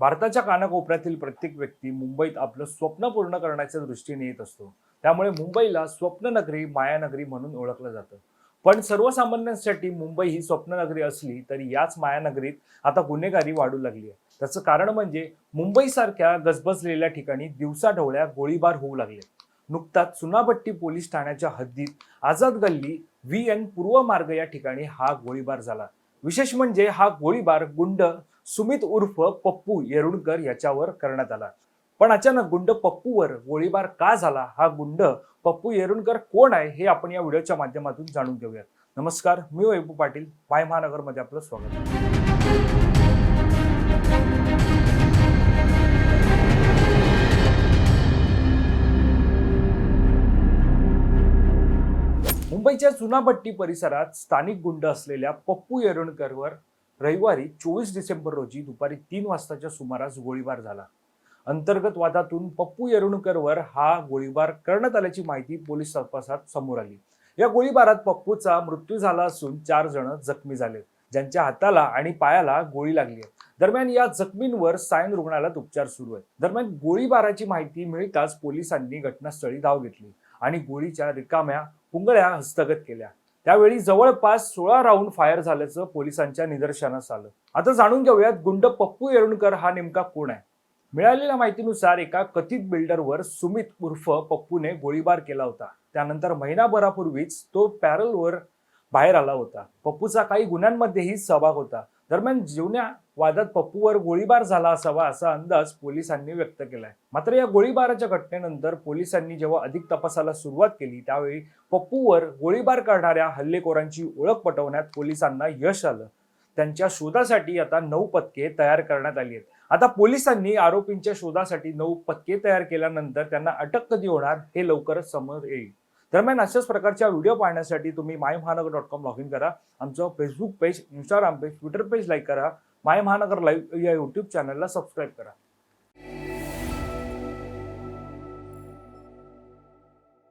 भारताच्या कानाकोपऱ्यातील प्रत्येक व्यक्ती मुंबईत आपलं स्वप्न पूर्ण करण्याच्या दृष्टीने येत असतो. त्यामुळे मुंबईला स्वप्ननगरी मायानगरी म्हणून ओळखलं जातं. पण सर्वसामान्यांसाठी मुंबई ही स्वप्ननगरी असली तरी याच मायानगरीत आता गुन्हेगारी वाढू लागली आहे. त्याचं कारण म्हणजे मुंबईसारख्या गजबजलेल्या ठिकाणी दिवसाढवळ्या गोळीबार होऊ लागले नुकताच चुनाभट्टी पोलीस ठाण्याच्या हद्दीत आझाद गल्ली व्ही एन पूर्व मार्ग या ठिकाणी हा गोळीबार झाला. विशेष म्हणजे हा गोळीबार गुंड सुमित उर्फ पप्पू येरुणकर याच्यावर करण्यात आला. पण अचानक गुंड पप्पूवर गोळीबार का झाला? हा गुंड पप्पू येरुणकर कोण आहे? हे आपण या व्हिडिओच्या माध्यमातून जाणून घेऊयात. नमस्कार मी वैभू पाटील माय महानगरमध्ये आपलं स्वागत. मुंबईच्या चुनाभट्टी परिसरात स्थानिक गुंड असलेल्या पप्पू येरणकरवर रविवारी चोवीस डिसेंबर रोजी दुपारी तीन वाजताच्या सुमारास गोळीबार झाला. अंतर्गत वादातून पप्पू येरुणकरवर हा गोळीबार करण्यात आल्याची माहिती पोलीस तपासात समोर आली. या गोळीबारात पप्पूचा मृत्यू झाला असून चार जण जखमी झाले ज्यांच्या हाताला आणि पायाला गोळी लागली आहे. दरम्यान या जखमींवर सायन रुग्णालयात उपचार सुरू आहेत. दरम्यान गोळीबाराची माहिती मिळताच पोलिसांनी घटनास्थळी धाव घेतली आणि गोळीच्या रिकाम्या पुंगळ्या हस्तगत केल्या. त्यावेळी जवळपास सोळा राऊंड फायर झाल्याचं पोलिसांच्या निदर्शनास आलं. आता जाणून घेऊयात गुंड पप्पू येरुणकर हा नेमका कोण आहे? मिळालेल्या माहितीनुसार एका कथित बिल्डरवर सुमित उर्फ पप्पूने गोळीबार केला होता. त्यानंतर महिनाभरापूर्वीच तो पॅरलवर बाहेर आला होता. पप्पूचा काही गुन्ह्यांमध्येही सहभाग होता. दरम्यान जुन्या वादात पप्पूवर गोळीबार झाला असावा असा अंदाज पोलिसांनी व्यक्त केलाय. मात्र या गोळीबाराच्या घटनेनंतर पोलिसांनी जेव्हा अधिक तपासाला सुरुवात केली त्यावेळी पप्पूवर गोळीबार करणाऱ्या हल्लेखोरांची ओळख पटवण्यात पोलिसांना यश आलं. त्यांच्या शोधासाठी आता नऊ पथके तयार करण्यात आली आहेत. आता पोलिसांनी आरोपींच्या शोधासाठी नऊ पथके तयार केल्यानंतर त्यांना अटक कधी होणार हे लवकरच समोर येईल. दरम्यान अशाच प्रकारच्या व्हिडिओ पाहण्यासाठी तुम्ही माय महानगर डॉट कॉम लॉग इन करा. आमचं Facebook page Instagram page Twitter page like करा. माय महानगर लाईव्ह या यूट्यूब चॅनलला सबस्क्राईब करा.